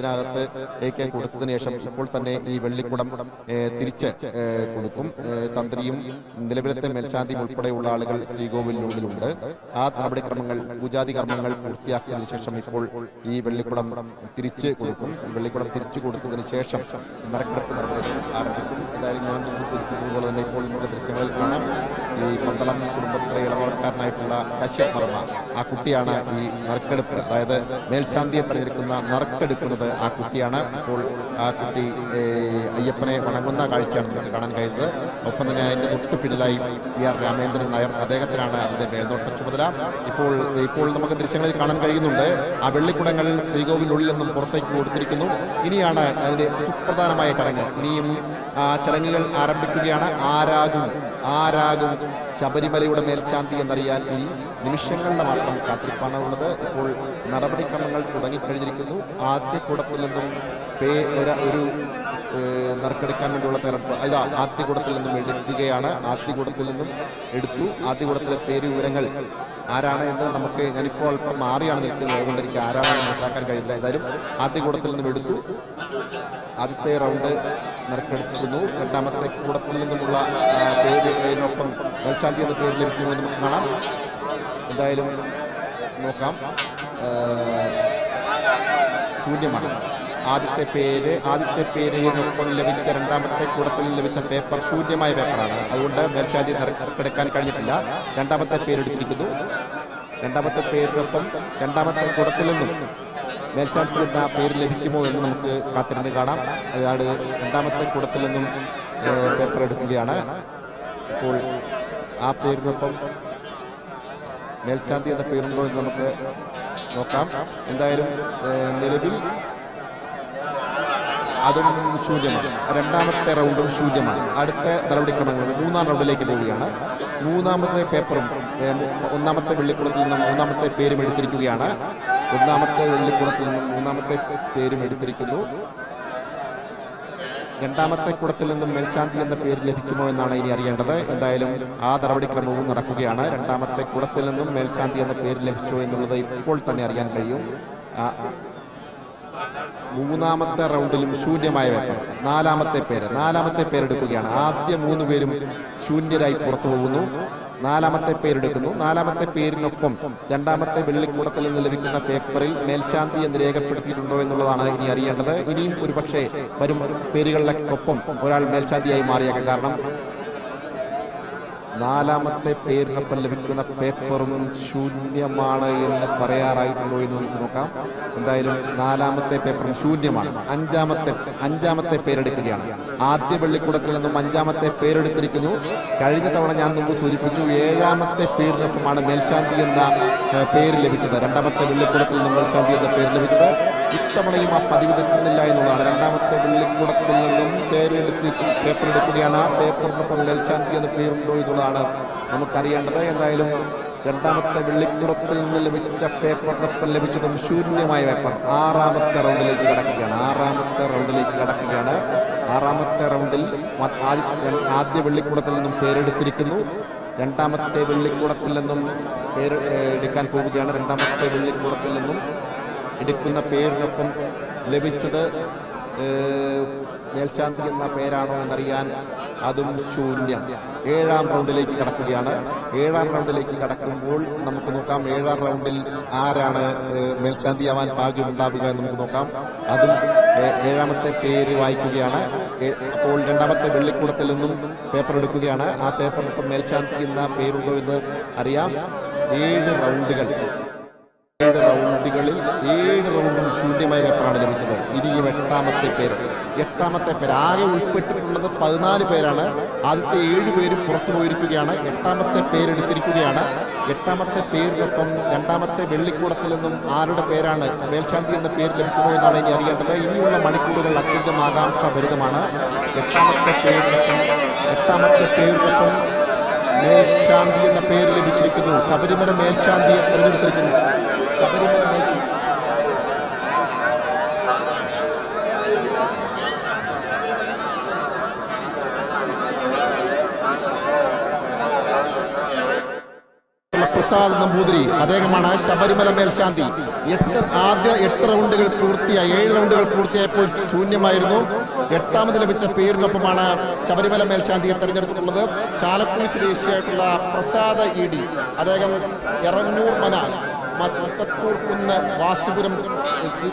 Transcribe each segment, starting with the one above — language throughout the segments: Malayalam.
ഇതിനകത്ത് കൊടുത്തതിന് ശേഷം ഇപ്പോൾ തന്നെ ഈ വെള്ളിക്കുടം തിരിച്ച് കൊടുക്കും. തന്ത്രിയും നിലവിലത്തെ മേൽശാന്തിയും ഉൾപ്പെടെയുള്ള ആളുകൾ ശ്രീകോവിലിനുള്ളിലുണ്ട്. ആ നടപടിക്രമങ്ങൾ പൂജാതി കർമ്മങ്ങൾ പൂർത്തിയാക്കിയതിനു ശേഷം ഇപ്പോൾ ഈ വെള്ളിക്കുടം തിരിച്ച് കൊടുക്കും. വെള്ളിക്കുടം തിരിച്ചു കൊടുത്തതിന് ശേഷം നറുക്കെടുപ്പ് നടപടികൾ ആരംഭിക്കും. എന്തായാലും ഞാൻ തന്നെ ഇപ്പോൾ നമുക്ക് ദൃശ്യങ്ങളിൽ കാണാം. ഈ പന്തളം കുടുംബത്തിലെ ഇളവറക്കാരനായിട്ടുള്ള കശ്യപ് വർമ്മ ആ കുട്ടിയാണ് ഈ നറുക്കെടുപ്പ് അതായത് മേൽശാന്തിയെ തെരഞ്ഞെടുക്കുന്ന നറുക്കെടുക്കുന്നത് ആ കുട്ടിയാണ്. അപ്പോൾ ആ കുട്ടി അയ്യപ്പനെ വണങ്ങുന്ന കാഴ്ചയാണ് നമുക്ക് കാണാൻ കഴിയുന്നത്. ഒപ്പം തന്നെ അതിന്റെ തൊട്ടു പിന്നിലായി പി ആർ രാമേന്ദ്രൻ നായർ അദ്ദേഹത്തിനാണ് അതിന്റെ മേൽനോട്ട ചുമതല. ഇപ്പോൾ ഇപ്പോൾ നമുക്ക് ദൃശ്യങ്ങളിൽ കാണാൻ കഴിയുന്നുണ്ട്. ആ വെള്ളിക്കുടങ്ങൾ ശ്രീകോവിലുള്ളിൽ നിന്നും പുറത്തേക്ക് കൊടുത്തിരിക്കുന്നു. ഇനിയാണ് അതിന്റെ സുപ്രധാനമായ ചടങ്ങ്. ഇനിയും ചടങ്ങുകൾ ആരംഭിക്കുകയാണ്. ആരാകും ആരാകും ശബരിമലയുടെ മേൽശാന്തി എന്നറിയാൻ ഇനി നിമിഷങ്ങളുടെ മാത്രം കാത്തിരിപ്പാണ് ഉള്ളത്. ഇപ്പോൾ നടപടിക്രമങ്ങൾ തുടങ്ങിക്കഴിഞ്ഞിരിക്കുന്നു ആദ്യ കൂടത്തിൽ നിന്നും പേ ഒരു നറുക്കെടുക്കാൻ വേണ്ടിയുള്ള തെരഞ്ഞെടുപ്പ്. ഇതാ ആദ്യകൂടത്തിൽ നിന്നും എടുക്കുകയാണ്. ആദ്യകൂടത്തിൽ നിന്നും എടുത്തു. ആദ്യകൂടത്തിലെ പേര് വിവരങ്ങൾ ആരാണ് എന്ന് നമുക്ക് ഞാനിപ്പോൾ അല്പം മാറിയാണ് നിൽക്കുന്നത്. അതുകൊണ്ട് എനിക്ക് ആരാണെന്ന് മനസ്സിലാക്കാൻ കഴിയില്ല. ഏതായാലും ആദ്യകൂടത്തിൽ നിന്നും എടുത്തു. ആദ്യത്തെ റൗണ്ട് നറുക്കെടുക്കുന്നു രണ്ടാമത്തെ കൂടത്തിൽ നിന്നുമുള്ള പേര് അതിനൊപ്പം മേൽശാന്തി എന്ന പേര് ലഭിക്കുമോ എന്ന് കാണാം. എന്തായാലും നോക്കാം. ശൂന്യമാണ്. ആദ്യത്തെ പേര് ആദ്യത്തെ പേരിനൊപ്പം ലഭിച്ച രണ്ടാമത്തെ കൂടത്തിൽ ലഭിച്ച പേപ്പർ ശൂന്യമായ പേപ്പറാണ് അതുകൊണ്ട് മേൽശാന്തി നറുക്കെടുക്കാൻ കഴിഞ്ഞിട്ടില്ല. രണ്ടാമത്തെ പേരെടുത്തിരിക്കുന്നു രണ്ടാമത്തെ പേരിനൊപ്പം രണ്ടാമത്തെ കൂടത്തിൽ നിന്നും മേൽശാന്തി എന്ന പേര് ലഭിക്കുമോ എന്ന് നമുക്ക് കാത്തിരുന്ന് കാണാം. അതാണ് രണ്ടാമത്തെ കൂടത്തിൽ നിന്നും പേപ്പർ എടുക്കുകയാണ്. ഇപ്പോൾ ആ പേരിനൊപ്പം മേൽശാന്തി എന്ന പേരുണ്ടോ എന്ന് നമുക്ക് നോക്കാം. എന്തായാലും നിലവിൽ അതും ശൂന്യമാണ്. രണ്ടാമത്തെ റൗണ്ടും ശൂന്യമാണ്. അടുത്ത നടപടിക്രമങ്ങൾ മൂന്നാം റൗണ്ടിലേക്ക് പോവുകയാണ്. മൂന്നാമത്തെ പേപ്പറും ഒന്നാമത്തെ വെള്ളിക്കുളത്തിൽ നിന്നും മൂന്നാമത്തെ പേരും എടുത്തിരിക്കുകയാണ്. ഒന്നാമത്തെ വെള്ളിക്കുളത്തിൽ നിന്നും മൂന്നാമത്തെ പേരും എടുത്തിരിക്കുന്നു. രണ്ടാമത്തെ കുടത്തിൽ നിന്നും മേൽശാന്തി എന്ന പേര് ലഭിക്കുമോ എന്നാണ് ഇനി അറിയേണ്ടത്. എന്തായാലും ആ നടപടിക്രമവും നടക്കുകയാണ്. രണ്ടാമത്തെ കുടത്തിൽ നിന്നും മേൽശാന്തി എന്ന പേര് ലഭിച്ചോ എന്നുള്ളത് ഇപ്പോൾ തന്നെ അറിയാൻ കഴിയും. മൂന്നാമത്തെ റൗണ്ടിലും ശൂന്യമായ പേപ്പർ നാലാമത്തെ പേര്. നാലാമത്തെ പേരെടുക്കുകയാണ്. ആദ്യ മൂന്ന് പേരും ശൂന്യരായി പുറത്തു പോകുന്നു. നാലാമത്തെ പേരെടുക്കുന്നു. നാലാമത്തെ പേരിനൊപ്പം രണ്ടാമത്തെ വെള്ളിക്കൂടത്തിൽ നിന്ന് ലഭിക്കുന്ന പേപ്പറിൽ മേൽശാന്തി എന്ന് രേഖപ്പെടുത്തിയിട്ടുണ്ടോ എന്നുള്ളതാണ് ഇനി അറിയേണ്ടത്. ഇനിയും ഒരുപക്ഷെ വരും പേരുകളിലൊപ്പം ഒരാൾ മേൽശാന്തിയായി മാറിയേക്കാം. കാരണം നാലാമത്തെ പേരിനൊപ്പം ലഭിക്കുന്ന പേപ്പറും ശൂന്യമാണ് എന്ന് പറയാറായിട്ടുണ്ടോ എന്ന് നമുക്ക് നോക്കാം. എന്തായാലും നാലാമത്തെ പേപ്പറും ശൂന്യമാണ്. അഞ്ചാമത്തെ അഞ്ചാമത്തെ പേരെടുക്കുകയാണ്. ആദ്യ വെള്ളിക്കൂടത്തിൽ നിന്നും അഞ്ചാമത്തെ പേരെടുത്തിരിക്കുന്നു. കഴിഞ്ഞ തവണ ഞാൻ മുമ്പ് സൂചിപ്പിച്ചു ഏഴാമത്തെ പേരിനൊപ്പമാണ് മേൽശാന്തി എന്ന പേര് ലഭിച്ചത്. രണ്ടാമത്തെ വെള്ളിക്കൂടത്തിൽ നിന്നും മേൽശാന്തി എന്ന പേര് ലഭിച്ചത്. ഇത്തവണയും ആ പതിവ് തെറ്റുന്നില്ല എന്നുള്ളതാണ്. രണ്ടാമത്തെ വെള്ളിക്കൂടത്തിൽ നിന്നും പേരെടുത്തി പേപ്പർ എടുക്കുകയാണ് ആ പേപ്പറിനൊപ്പം മേൽശാന്തി എന്ന പേരുണ്ടോ എന്നുള്ളതാണ് നമുക്കറിയേണ്ടത് എന്തായാലും രണ്ടാമത്തെ വെള്ളിക്കുടത്തിൽ നിന്ന് ലഭിച്ച പേപ്പർ കപ്പൽ ലഭിച്ചതും ശൂന്യമായ പേപ്പർ. ആറാമത്തെ റൗണ്ടിലേക്ക് കടക്കുകയാണ്. ആറാമത്തെ റൗണ്ടിലേക്ക് കടക്കുകയാണ്. ആറാമത്തെ റൗണ്ടിൽ ആദ്യ വെള്ളിക്കുടത്തിൽ നിന്നും പേരെടുത്തിരിക്കുന്നു. രണ്ടാമത്തെ വെള്ളിക്കൂടത്തിൽ നിന്നും പേര് എടുക്കാൻ പോവുകയാണ്. രണ്ടാമത്തെ വെള്ളിക്കൂടത്തിൽ നിന്നും എടുക്കുന്ന പേരിനൊപ്പം ലഭിച്ചത് മേൽശാന്തി എന്ന പേരാണോ എന്നറിയാൻ അതും ശൂന്യം. ഏഴാം റൗണ്ടിലേക്ക് കടക്കുകയാണ്. ഏഴാം റൗണ്ടിലേക്ക് കടക്കുമ്പോൾ നമുക്ക് നോക്കാം ഏഴാം റൗണ്ടിൽ ആരാണ് മേൽശാന്തിയാവാൻ ഭാഗ്യമുണ്ടാവുക എന്ന് നമുക്ക് നോക്കാം. അതും ഏഴാമത്തെ പേര് വായിക്കുകയാണ്. അപ്പോൾ രണ്ടാമത്തെ വെള്ളിക്കൂടത്തിൽ നിന്നും പേപ്പർ എടുക്കുകയാണ്. ആ പേപ്പർ ഇപ്പം മേൽശാന്തി എന്ന പേരുണ്ടോ എന്ന് അറിയാം. ഏഴ് റൗണ്ടുകൾ. ഏഴ് റൗണ്ടുകളിൽ ഏഴ് റൗണ്ടും ശൂന്യമായ പേപ്പറാണ് ലഭിച്ചത്. ഇനിയും എട്ടാമത്തെ പേര്. എട്ടാമത്തെ പേര്. ആകെ ഉൾപ്പെട്ടിട്ടുള്ളത് പതിനാല് പേരാണ്. ആദ്യത്തെ ഏഴ് പേര് പുറത്തു പോയിരിക്കുകയാണ്. എട്ടാമത്തെ പേരെടുത്തിരിക്കുകയാണ് എട്ടാമത്തെ പേരിനൊപ്പം രണ്ടാമത്തെ വെള്ളിക്കൂടത്തിൽ നിന്നും ആരുടെ പേരാണ് മേൽശാന്തി എന്ന പേര് ലഭിക്കുമോ എന്നാണ് ഇനി അറിയേണ്ടത്. ഇനിയുള്ള മണിക്കൂറുകൾ അത്യന്തം ആകാംക്ഷാഭരിതമാണ്. എട്ടാമത്തെ പേരിനൊപ്പം എട്ടാമത്തെ പേരിനൊപ്പം മേൽശാന്തി എന്ന പേര് ലഭിച്ചിരിക്കുന്നു. ശബരിമല മേൽശാന്തിയെ തിരഞ്ഞെടുത്തിരിക്കുന്നു. ശബരിമല പ്രസാദ് നമ്പൂതിരി അദ്ദേഹമാണ് ശബരിമല മേൽശാന്തി. എട്ട് ആദ്യ എട്ട് റൗണ്ടുകൾ പൂർത്തിയായി ഏഴ് റൗണ്ടുകൾ പൂർത്തിയായപ്പോൾ ശൂന്യമായിരുന്നു. എട്ടാമത് ലഭിച്ച പേരിനൊപ്പമാണ് ശബരിമല മേൽശാന്തിയെ തെരഞ്ഞെടുത്തിട്ടുള്ളത്. ചാലക്കുടി സ്വദേശിയായിട്ടുള്ള പ്രസാദ് ഇ ഡി. അദ്ദേഹം ഇറങ്ങൂർ മന. മറ്റത്തൂർ കുന്ന് വാസുപുരം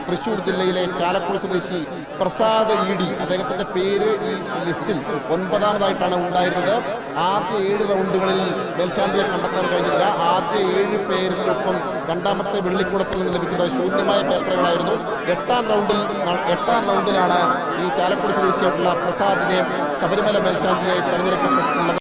തൃശൂർ ജില്ലയിലെ ചാലക്കുടി സ്വദേശി പ്രസാദ് ഇ ഡി. അദ്ദേഹത്തിന്റെ പേര് ഈ ലിസ്റ്റിൽ ഒൻപതാമതായിട്ടാണ് ഉണ്ടായിരുന്നത്. ആദ്യ ഏഴ് റൗണ്ടുകളിൽ മേൽശാന്തിയെ കണ്ടെത്താൻ കഴിഞ്ഞില്ല. ആദ്യ ഏഴ് പേരിനൊപ്പം രണ്ടാമത്തെ വെള്ളിക്കൂടത്തിൽ നിന്ന് ലഭിച്ചത് ശൂന്യമായ പേപ്പറുകളായിരുന്നു. എട്ടാം റൗണ്ടിൽ എട്ടാം റൗണ്ടിലാണ് ഈ ചാലക്കുടി സ്വദേശിയായിട്ടുള്ള പ്രസാദിനെ ശബരിമല മേൽശാന്തിയായി തെരഞ്ഞെടുക്കപ്പെട്ടുള്ളത്.